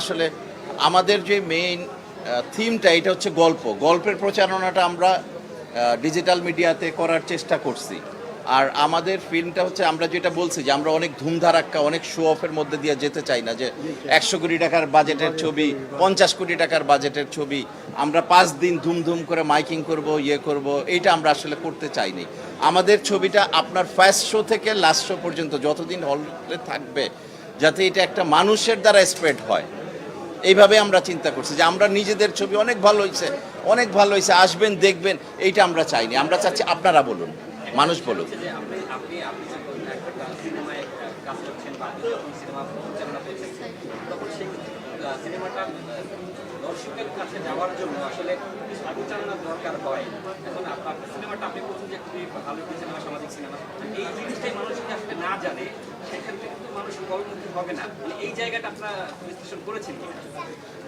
আসলে আমাদের যে মেইন থিমটা এটা হচ্ছে গল্প। গল্পের প্রচারণাটা আমরা ডিজিটাল মিডিয়াতে করার চেষ্টা করছি। আর আমাদের ফিল্মটা হচ্ছে, আমরা যেটা বলছি যে আমরা অনেক ধুমধারাক্কা, অনেক শো অফের মধ্যে দিয়ে যেতে চাই না যে একশো কোটি টাকার বাজেটের ছবি, পঞ্চাশ কোটি টাকার বাজেটের ছবি, আমরা পাঁচ দিন ধুমধুম করে মাইকিং করব ইয়ে করব এইটা আমরা আসলে করতে চাইনি। আমাদের ছবিটা আপনার ফার্স্ট শো থেকে লাস্ট শো পর্যন্ত, যতদিন হলে থাকবে, যাতে এটা একটা মানুষের দ্বারা স্প্রেড হয়। এইভাবে আমরা চিন্তা করছি যে আমরা নিজেদের ছবি অনেক ভালো হয়েছে অনেক ভালো হয়েছে আসবেন, দেখবেন, এইটা আমরা চাইনি। আমরা চাচ্ছি আপনারা বলুন, মানুষ বলুন দর্শকের কাছে যাওয়ার জন্য আসলে দরকার হয়। এখন আপনার সিনেমাটা আপনি বলছেন যে খুবই ভালো সিনেমা সামাজিক সিনেমা। এই জিনিসটাই মানুষ আসলে না জানে, সেক্ষেত্রে মানুষ গর্বমুখী হবে না। মানে এই জায়গাটা আপনারা বিশ্লেষণ করেছেন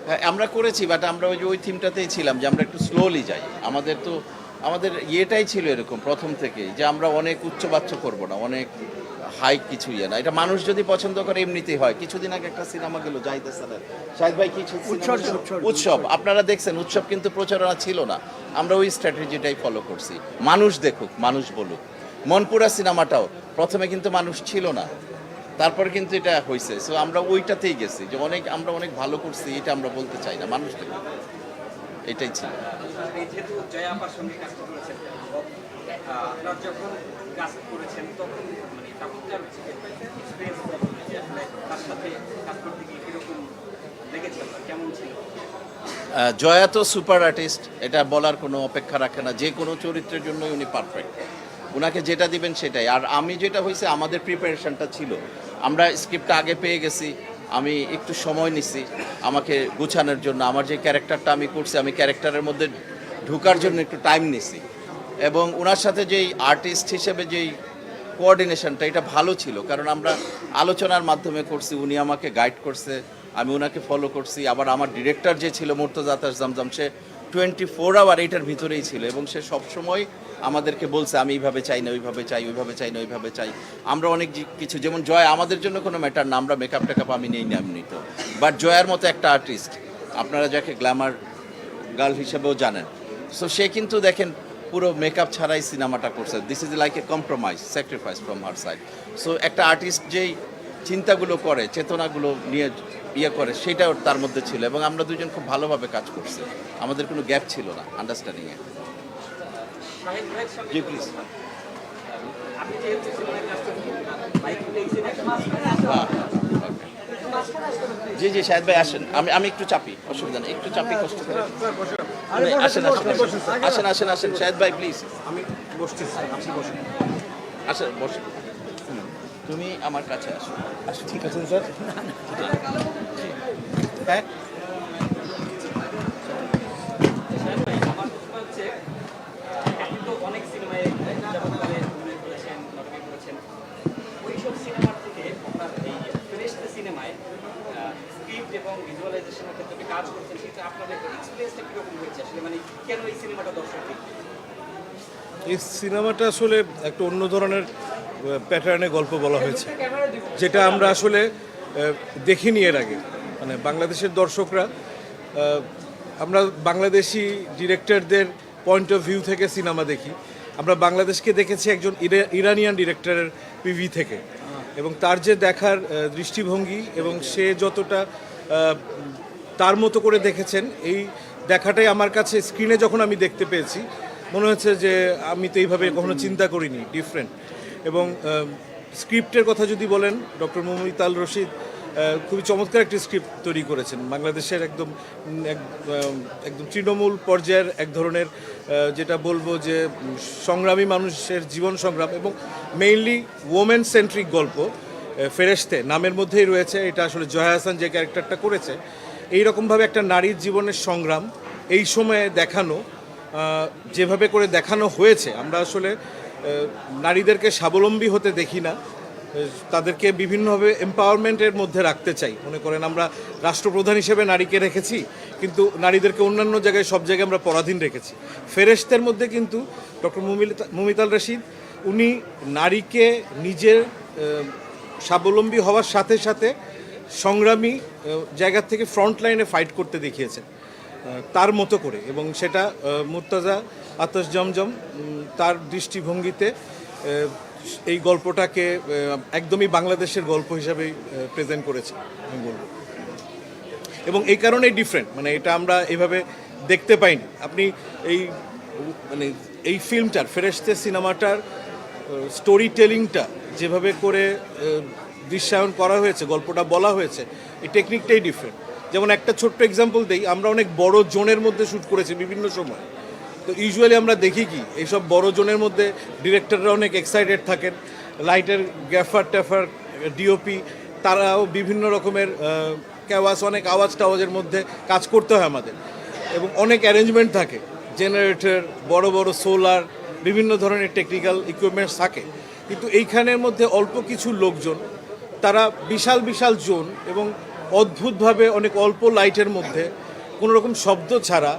হ্যাঁ, আমরা করেছি বাট আমরা ওই যে ওই থিমটাতেই ছিলাম যে আমরা একটু স্লোলি যাই। আমাদের তো আমাদের ইয়েটাই ছিল এরকম প্রথম থেকেই যে আমরা অনেক উচ্চবাচ্য করব না অনেক হাই কিছু ইয়ে না। এটা মানুষ যদি পছন্দ করে এমনিতেই হয়। কিছুদিন আগে একটা সিনেমা গেল জাহিদ হাসানের। শাহিদ ভাই কিছু উৎসব উৎসব আপনারা দেখছেন উৎসব কিন্তু প্রচারণা ছিল না। আমরা ওই স্ট্র্যাটেজিটাই ফলো করছি। মানুষ দেখুক মানুষ বলুক। মনপুরা সিনেমাটাও প্রথমে কিন্তু মানুষ ছিল না। তারপরে কিন্তু এটা হয়েছে সো আমরা ওইটাতেই গেছি যে অনেক আমরা অনেক ভালো করছি এটা আমরা বলতে চাই না মানুষ দেখুক এটাই ছিল। মানে জয়া তো সুপার আর্টিস্ট এটা বলার কোনো অপেক্ষা রাখে না যে কোনো চরিত্রের জন্যই উনি পারফেক্ট ওনাকে যেটা দিবেন সেটাই। আর আমি যেটা হয়েছে আমাদের প্রিপারেশনটা ছিল আমরা স্ক্রিপ্টটা আগে পেয়ে গেছি, আমি একটু সময় নিছি আমাকে গুছানোর জন্য। আমার যে ক্যারেক্টারটা আমি করছি, আমি ক্যারেক্টারের মধ্যে ঢোকার জন্য একটু টাইম নিছি। এবং ওনার সাথে যেই আর্টিস্ট হিসেবে যেই কোঅর্ডিনেশনটা, এটা ভালো ছিল। কারণ আমরা আলোচনার মাধ্যমে করছি, উনি আমাকে গাইড করছে, আমি ওনাকে ফলো করছি। আবার আমার ডিরেক্টর যে ছিল, মুর্তজা আতাস জামজাম, সে টোয়েন্টি ফোর আওয়ার এইটার ভিতরেই ছিল এবং সে সবসময় আমাদেরকে বলছে, আমি এইভাবে চাই না, ওইভাবে চাই ওইভাবে চাই না, ওইভাবে চাই। আমরা অনেক কিছু, যেমন জয় আমাদের জন্য কোনো ম্যাটার না, আমরা মেকআপ টেকআপ আমি নেই না এমনি তো। বাট জয়ার মতো একটা আর্টিস্ট আপনারা যাকে গ্ল্যামার গার্ল হিসেবেও জানেন। সো সে কিন্তু দেখেন, পুরো মেকআপ ছাড়াই সিনেমাটা করছে। This is like a compromise sacrifice from her side so একটা আর্টিস্ট যেই চিন্তাগুলো করে, চেতনাগুলো নিয়ে ইয়ে করে, সেটাও তার মধ্যে ছিল এবং আমরা দুজন খুব ভালোভাবে কাজ করছি। আমাদের কোনো গ্যাপ ছিল না আন্ডারস্ট্যান্ডিংয়ে জি প্লিজ আপনি যেহেতু সিনেমায় কাজ করছেন বাইক এই যে জি জি শাহেদ ভাই আসেন। আমি আমি একটু চাপি অসুবিধা নেই একটু চাপি কষ্ট করে। আপনি আসেন আসেন আসেন। আসেন আসেন শাহেদ ভাই প্লিজ আমি বসতেছি আপনি বসুন। আসেন বসুন। তুমি আমার কাছে আসো। ঠিক আছেন স্যার। হ্যাঁ আমার প্রশ্ন হচ্ছে আপনি তো অনেক সিনেমায় যাবতীয় অভিনয় করেছেন নাটকে করেছেন ওইসব সিনেমার থেকে আপনার এই ফ্রেশতে সিনেমায় স্ক্রিপ্ট ক্ষেত্রে কাজ করছেন সেটা আপনাদের এক্সপিরিয়েন্সটা কীরকম হয়েছে আসলে? মানে কেন এই সিনেমাটা দর্শক এই সিনেমাটা আসলে একটা অন্য ধরনের প্যাটার্নে গল্প বলা হয়েছে। যেটা আমরা আসলে দেখিনি এর আগে। মানে বাংলাদেশের দর্শকরা আমরা বাংলাদেশি ডিরেক্টরদের পয়েন্ট অফ ভিউ থেকে সিনেমা দেখি। আমরা বাংলাদেশকে দেখেছি একজন ইরা- ইরানিয়ান ডিরেক্টরের পিভি থেকে। এবং তার যে দেখার দৃষ্টিভঙ্গি এবং সে যতটা তার মতো করে দেখেছেন। এই দেখাটাই আমার কাছে স্ক্রিনে যখন আমি দেখতে পেয়েছি মনে হচ্ছে যে আমি তো এইভাবে কখনো চিন্তা করিনি ডিফারেন্ট এবং স্ক্রিপ্টের কথা যদি বলেন ডক্টর মমিতাল রশিদ খুবই চমৎকার একটি স্ক্রিপ্ট তৈরি করেছেন। বাংলাদেশের একদম এক, একদম তৃণমূল পর্যায়ের এক ধরনের যেটা বলব যে সংগ্রামী মানুষের জীবন সংগ্রাম এবং মেইনলি ওমেন সেন্ট্রিক গল্প। ফেরেশতে নামের মধ্যেই রয়েছে, এটা আসলে জয়া হাসান যে ক্যারেক্টারটা করেছে। এই রকমভাবে একটা নারীর জীবনের সংগ্রাম এই সময়ে দেখানো যেভাবে করে দেখানো হয়েছে, আমরা আসলে নারীদেরকে স্বাবলম্বী হতে দেখি না তাদেরকে বিভিন্নভাবে এম্পাওয়ারমেন্টের মধ্যে রাখতে চাই। মনে করেন আমরা রাষ্ট্রপ্রধান হিসেবে নারীকে রেখেছি, কিন্তু নারীদেরকে অন্যান্য জায়গায় সব জায়গায় আমরা পরাধীন রেখেছি। ফেরেশতের মধ্যে কিন্তু ডক্টর মুমিতাল রশিদ, উনি নারীকে নিজের স্বাবলম্বী হওয়ার সাথে সাথে সংগ্রামী আহ, জায়গা থেকে ফ্রন্ট লাইনে ফাইট করতে দেখিয়েছেন। তার মতো করে। এবং সেটা মুর্তাজা আতস জমজম তার দৃষ্টিভঙ্গিতে এই গল্পটাকে একদমই বাংলাদেশের গল্প হিসাবেই প্রেজেন্ট করেছে আমি বলব। এবং এই কারণেই ডিফারেন্ট মানে এটা আমরা এভাবে দেখতে পাইনি। আপনি এই মানে এই ফিল্মটার ফেরেশতে সিনেমাটার স্টোরি টেলিংটা যেভাবে করে দৃশ্যায়ন করা হয়েছে, গল্পটা বলা হয়েছে, এই টেকনিকটাই ডিফারেন্ট যেমন একটা ছোট্ট এক্সাম্পল দেই, আমরা অনেক বড় জোনের মধ্যে শ্যুট করেছি বিভিন্ন সময়। তো ইউজুয়ালি আমরা দেখি কি, এইসব বড় জোনের মধ্যে ডিরেক্টররা অনেক এক্সাইটেড থাকেন লাইটের গ্যাফার ট্যাফার ডিওপি তারাও বিভিন্ন রকমের ক্যাওয়াস অনেক আওয়াজ টাওয়াজের মধ্যে কাজ করতে হয় আমাদের। এবং অনেক অ্যারেঞ্জমেন্ট থাকে জেনারেটর বড় বড় সোলার বিভিন্ন ধরনের টেকনিক্যাল ইকুইপমেন্টস থাকে। কিন্তু এইখানের মধ্যে অল্প কিছু লোকজন তারা বিশাল বিশাল জোন এবং অদ্ভুতভাবে অনেক অল্প লাইটের মধ্যে কোনো রকম শব্দ ছাড়া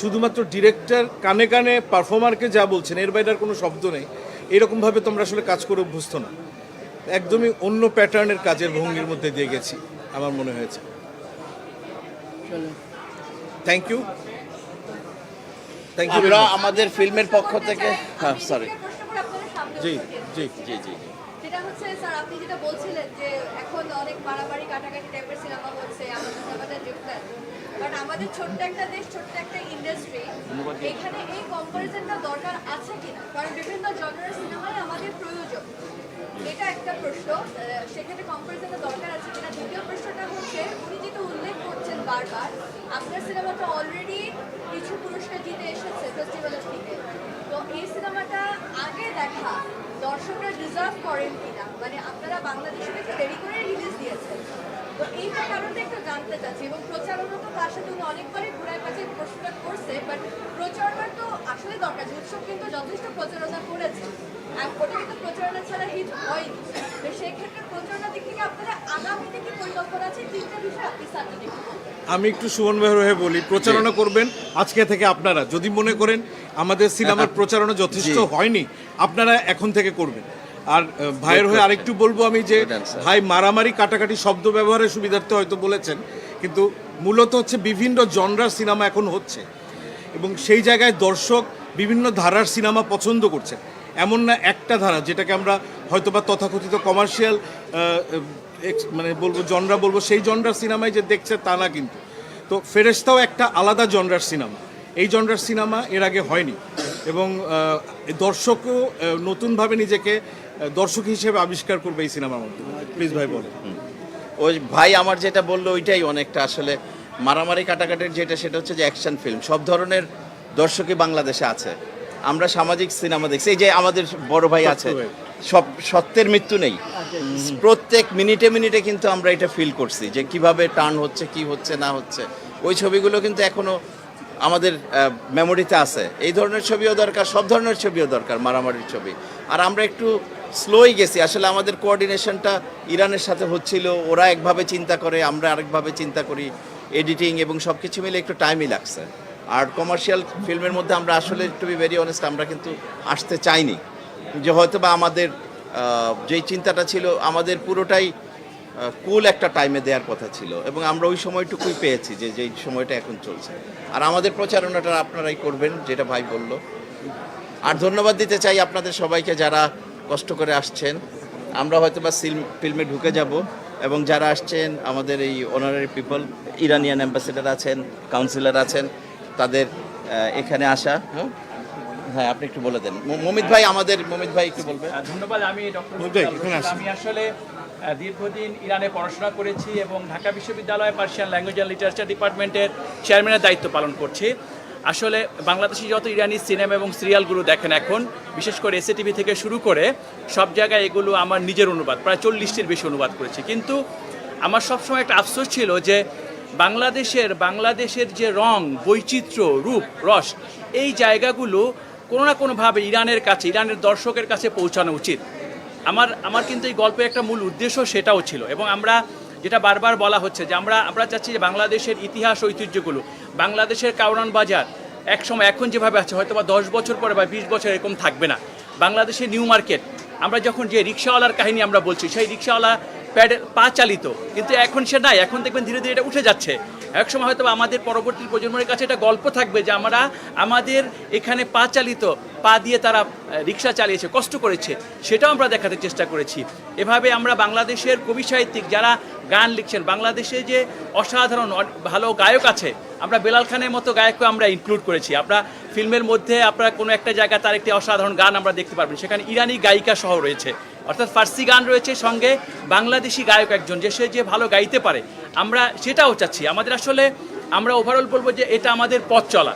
শুধুমাত্র ডিরেক্টর কানে কানে পারফর্মারকে যা বলছেন এর বাইরে আর কোনো শব্দ নেই। এরকমভাবে তোমরা আসলে কাজ করে অভ্যস্ত না। একদমই অন্য প্যাটার্নের কাজের ভঙ্গির মধ্যে দিয়ে গেছি আমার মনে হয়েছে। থ্যাংক ইউ থ্যাংক ইউ আমাদের ফিল্মের পক্ষ থেকে হ্যাঁ সরি জি জি। জি জি যেটা হচ্ছে স্যার আপনি যেটা বলছিলেন যে এখন অনেক মারামারি কাটাকাটি টাইপের সিনেমা হচ্ছে আমাদের সিনেমাটা ডিফারেন্ট বাট আমাদের ছোট্ট একটা দেশ ছোট্ট একটা ইন্ডাস্ট্রি এখানে এই কম্পারিজনটা দরকার আছে কিনা? কারণ বিভিন্ন জনরের সিনেমায় আমাদের প্রয়োজন। এটা একটা প্রশ্ন। আহ, সেক্ষেত্রে কম্পারিজনটা দরকার আছে কিনা? দ্বিতীয় প্রশ্নটা হচ্ছে উনি যেটা উল্লেখ করছেন বারবার আপনার সিনেমাটা অলরেডি কিছু পুরস্কার জিতে এসেছে ফেস্টিভ্যালের থেকে। তো এই সিনেমাটা আগে দেখা, দর্শকরা ডিজার্ভ করেন কিনা? মানে আপনারা বাংলাদেশে একটু দেরি করে রিলিজ দিয়েছেন। তো এইটা কারণটা একটু জানতে চাচ্ছি, এবং প্রচারণা তো তার সাথে উনি অনেকবারই ঘুরায় কাছে প্রশ্নটা করছে বাট প্রচারণার তো আসলে দরকার উৎসব কিন্তু যথেষ্ট প্রচারণা করেছে। ওটা কিন্তু প্রচারণা ছাড়া হিট হয়নি। তো সেক্ষেত্রে প্রচারণার দিক থেকে আপনারা আগামীতে কি পরিকল্পনা আছে তিনটা বিষয় আপনি একটু বলবেন আমি একটু সুমন ভাইয়ের হয়ে বলি প্রচারণা করবেন আজকে থেকে আপনারা। যদি মনে করেন আমাদের সিনেমার প্রচারণা যথেষ্ট হয়নি আপনারা এখন থেকে করবেন। আর ভাইয়ের হয়ে আরেকটু বলব আমি যে ভাই মারামারি কাটাকাটি শব্দ ব্যবহারের সুবিধার্থে হয়তো বলেছেন কিন্তু মূলত হচ্ছে বিভিন্ন জনরার সিনেমা এখন হচ্ছে। এবং সেই জায়গায় দর্শক বিভিন্ন ধারার সিনেমা পছন্দ করছে এমন না একটা ধারা যেটাকে আমরা হয়তোবা তথাকথিত কমার্শিয়াল মানে বলব জনরা বলব সেই জনরার সিনেমায় যে দেখছে তা না কিন্তু। তো ফেরেশতাও একটা আলাদা জনরার সিনেমা এই জনরার সিনেমা এর আগে হয়নি। এবং দর্শকও নতুনভাবে নিজেকে দর্শক হিসেবে আবিষ্কার করবে এই সিনেমার মধ্যে। প্লিজ ভাই বলেন। ওই ভাই আমার যেটা বলল ওইটাই অনেকটা আসলে মারামারি কাটাকাটির যেটা সেটা হচ্ছে যে অ্যাকশন ফিল্ম সব ধরনের দর্শকই বাংলাদেশে আছে। আমরা সামাজিক সিনেমা দেখছি। এই যে আমাদের বড় ভাই আছে। সব সত্যের মৃত্যু নেই। প্রত্যেক মিনিটে মিনিটে কিন্তু আমরা এটা ফিল করছি যে কীভাবে টার্ন হচ্ছে, কি হচ্ছে, না হচ্ছে। ওই ছবিগুলো কিন্তু এখনও আমাদের মেমোরিতে আছে। এই ধরনের ছবিও দরকার, সব ধরনের ছবিও দরকার মারামারির ছবি। আর আমরা একটু স্লোই গেছি। আসলে আমাদের কোঅর্ডিনেশনটা ইরানের সাথে হচ্ছিল, ওরা একভাবে চিন্তা করে, আমরা আরেকভাবে চিন্তা করি এডিটিং এবং সব কিছু মিলে একটু টাইমই লাগছে। আর কমার্শিয়াল ফিল্মের মধ্যে আমরা আসলে টু বি ভেরি অনেস্ট আমরা কিন্তু আসতে চাইনি। যে হয়তো বা আমাদের যেই চিন্তাটা ছিল, আমাদের পুরোটাই কুল একটা টাইমে দেওয়ার কথা ছিল এবং আমরা ওই সময়টুকুই পেয়েছি যে, যেই সময়টা এখন চলছে। আর আমাদের প্রচারণাটা আপনারাই করবেন, যেটা ভাই বলল। আর ধন্যবাদ দিতে চাই আপনাদের সবাইকে যারা কষ্ট করে আসছেন। আমরা হয়তো বা ফিল্মে ঢুকে যাব এবং যারা আসছেন, আমাদের এই অনারারি পিপল ইরানিয়ান অ্যাম্বাসেডার আছেন কাউন্সিলর আছেন, তাদের এখানে আসা। হ্যাঁ? হ্যাঁ আপনি একটু বলে দেন। মমিত ভাই আমাদের মমিত ভাই একটু বলবেন। ধন্যবাদ আমি ডক্টর। আমি আসলে দীর্ঘদিন ইরানে পড়াশোনা করেছি এবং ঢাকা বিশ্ববিদ্যালয় পার্সিয়ান ল্যাঙ্গুয়েজ অ্যান্ড লিটারেচার ডিপার্টমেন্টের চেয়ারম্যানের দায়িত্ব পালন করছি। আসলে বাংলাদেশি যত ইরানি সিনেমা এবং সিরিয়ালগুলো দেখেন এখন বিশেষ করে এসএ টিভি থেকে শুরু করে সব জায়গায় এগুলো আমার নিজের অনুবাদ প্রায় চল্লিশটির বেশি অনুবাদ করেছি। কিন্তু আমার সবসময় একটা আফসোস ছিল যে বাংলাদেশের বাংলাদেশের যে রং বৈচিত্র্য রূপ রস এই জায়গাগুলো কোনো না কোনোভাবে ইরানের কাছে, ইরানের দর্শকের কাছে পৌঁছানো উচিত। আমার আমার কিন্তু এই গল্পের একটা মূল উদ্দেশ্য সেটাও ছিল এবং আমরা যেটা বারবার বলা হচ্ছে যে আমরা আমরা চাচ্ছি যে বাংলাদেশের ইতিহাস, ঐতিহ্যগুলো, বাংলাদেশের কাউরান বাজার এক সময় এখন যেভাবে আছে হয়তো বা দশ বছর পরে বা বিশ বছর এরকম থাকবে না। বাংলাদেশের নিউ মার্কেট, আমরা যখন যে রিক্সাওয়ালার কাহিনী আমরা বলছি, সেই রিক্সাওয়ালা প্যাডে পা চালিত, কিন্তু এখন সে নাই, এখন দেখবেন ধীরে ধীরে এটা উঠে যাচ্ছে। এক সময় হয়তো আমাদের পরবর্তী প্রজন্মের কাছে এটা গল্প থাকবে যে আমরা আমাদের এখানে পা চালিত, পা দিয়ে তারা রিক্সা চালিয়েছে, কষ্ট করেছে, সেটাও আমরা দেখাতে চেষ্টা করেছি। এভাবে আমরা বাংলাদেশের কবি সাহিত্যিক যারা গান লিখছেন, বাংলাদেশে যে অসাধারণ ভালো গায়ক আছে, আমরা বেলাল খানের মতো গায়ককে আমরা ইনক্লুড করেছি। আমরা ফিল্মের মধ্যে আপনারা কোনো একটা জায়গায় তার একটি অসাধারণ গান আমরা দেখতে পারবেন। সেখানে ইরানি গায়িকা সহ রয়েছে। অর্থাৎ ফার্সি গান রয়েছে সঙ্গে বাংলাদেশি গায়ক একজন, যে সে যে ভালো গাইতে পারে আমরা সেটাও চাচ্ছি। আমাদের আসলে আমরা ওভারঅল বলব যে এটা আমাদের পথ চলা।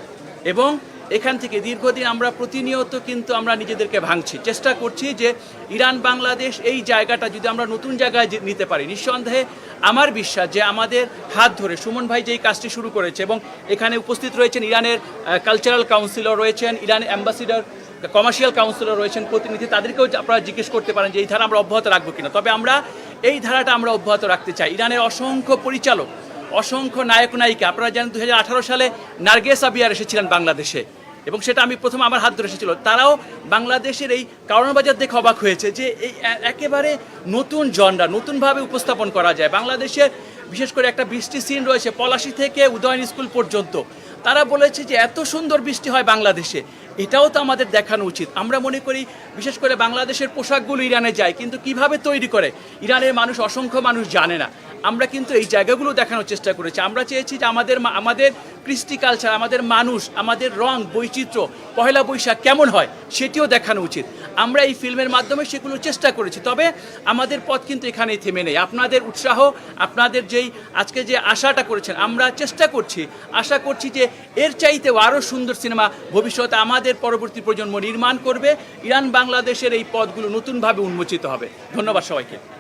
এবং এখান থেকে দীর্ঘদিন আমরা প্রতিনিয়ত কিন্তু আমরা নিজেদেরকে ভাঙছি। চেষ্টা করছি যে ইরান, বাংলাদেশ এই জায়গাটা যদি আমরা নতুন জায়গায় নিতে পারি, নিঃসন্দেহে আমার বিশ্বাস যে আমাদের হাত ধরে সুমন ভাই যেই কাজটি শুরু করেছে এবং এখানে উপস্থিত রয়েছেন ইরানের কালচারাল কাউন্সিলর রয়েছেন ইরানের অ্যাম্বাসিডর কমার্শিয়াল কাউন্সিলর রয়েছেন প্রতিনিধি, তাদেরকেও আপনারা জিজ্ঞেস করতে পারেন যে এই ধারা আমরা অব্যাহত রাখব কিনা। তবে আমরা এই ধারাটা আমরা অব্যাহত রাখতে চাই। ইরানের অসংখ্য পরিচালক, অসংখ্য নায়ক, নায়িকা, আপনারা জানেন দু হাজার আঠারো সালে নার্গেস আবিয়ার এসেছিলেন বাংলাদেশে এবং সেটা আমি প্রথম আমার হাত ধরে এসেছিল। তারাও বাংলাদেশের এই কারণবাজার দেখে অবাক হয়েছে যে এই একেবারে নতুন জনরা, নতুনভাবে উপস্থাপন করা যায়। বাংলাদেশের বিশেষ করে একটা বৃষ্টি সিন রয়েছে পলাশি থেকে উদয়ন স্কুল পর্যন্ত। তারা বলেছে যে এত সুন্দর বৃষ্টি হয় বাংলাদেশে। এটাও তো আমাদের দেখানো উচিত। আমরা মনে করি, বিশেষ করে বাংলাদেশের পোশাকগুলো ইরানে যায়, কিন্তু কীভাবে তৈরি করে, ইরানের মানুষ, অসংখ্য মানুষ জানে না। আমরা কিন্তু এই জায়গাগুলো দেখানোর চেষ্টা করেছি। আমরা চেয়েছি যে আমাদের আমাদের কৃষ্টি কালচার আমাদের মানুষ, আমাদের রং, বৈচিত্র্য, পহেলা বৈশাখ কেমন হয়, সেটিও দেখানো উচিত। আমরা এই ফিল্মের মাধ্যমে সেগুলো চেষ্টা করেছি, তবে আমাদের পথ কিন্তু এখানেই থেমে নেই। আপনাদের উৎসাহ, আপনাদের যেই আজকে যে আশাটা করেছেন, আমরা চেষ্টা করছি। আশা করছি যে এর চাইতেও আরও সুন্দর সিনেমা ভবিষ্যতে আমাদের পরবর্তী প্রজন্ম নির্মাণ করবে। ইরান বাংলাদেশের এই পথগুলো নতুনভাবে উন্মোচিত হবে। ধন্যবাদ সবাইকে।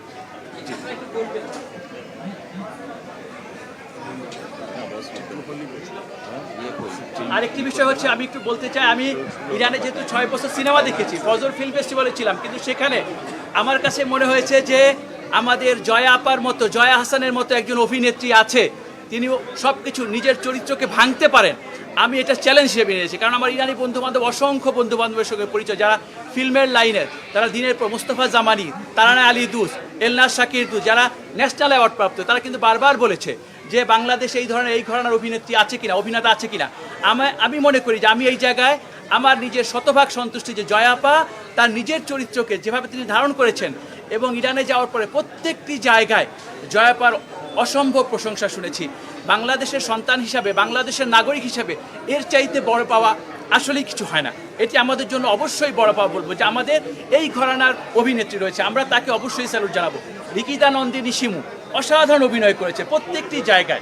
আরেকটি বিষয় হচ্ছে, আমি একটু বলতে চাই, আমি ইরানে যেহেতু ছয় বছর সিনেমা দেখেছি, ফজর ফিল্ম ফেস্টিভ্যালে ছিলাম, কিন্তু সেখানে আমার কাছে মনে হয়েছে যে আমাদের জয়া আপার মতো, জয়া হাসানের মতো একজন অভিনেত্রী আছে তিনি সব কিছু নিজের চরিত্রকে ভাঙতে পারেন। আমি এটা চ্যালেঞ্জ হিসেবে নিয়েছি, কারণ আমার ইরানি বন্ধু বান্ধব অসংখ্য বন্ধু বান্ধবের সঙ্গে পরিচয়, যারা ফিল্মের লাইনের তারা দিনের পর Mostafa Zamani, Taraneh Alidoosti Elnaz Shakerdoost, যারা ন্যাশনাল অ্যাওয়ার্ড প্রাপ্ত, তারা কিন্তু বারবার বলেছে যে বাংলাদেশে এই ধরনের, এই ঘরানার অভিনেত্রী আছে কিনা, অভিনেতা আছে কিনা। আমি আমি মনে করি যে আমি এই জায়গায় আমার নিজের শতভাগ সন্তুষ্টি যে জয়াপা তার নিজের চরিত্রকে যেভাবে তিনি ধারণ করেছেন এবং ইরানে যাওয়ার পরে প্রত্যেকটি জায়গায় জয়াপার অসম্ভব প্রশংসা শুনেছি। বাংলাদেশের সন্তান হিসাবে, বাংলাদেশের নাগরিক হিসাবে এর চাইতে বড় পাওয়া আসলেই কিছু হয় না। এটি আমাদের জন্য অবশ্যই বড় পাওয়া বলব যে আমাদের এই ঘরানার অভিনেত্রী রয়েছে। আমরা তাকে অবশ্যই স্যালুট জানাব। রিকিতা নন্দিনী শিমু অসাধারণ অভিনয় করেছে প্রত্যেকটি জায়গায়।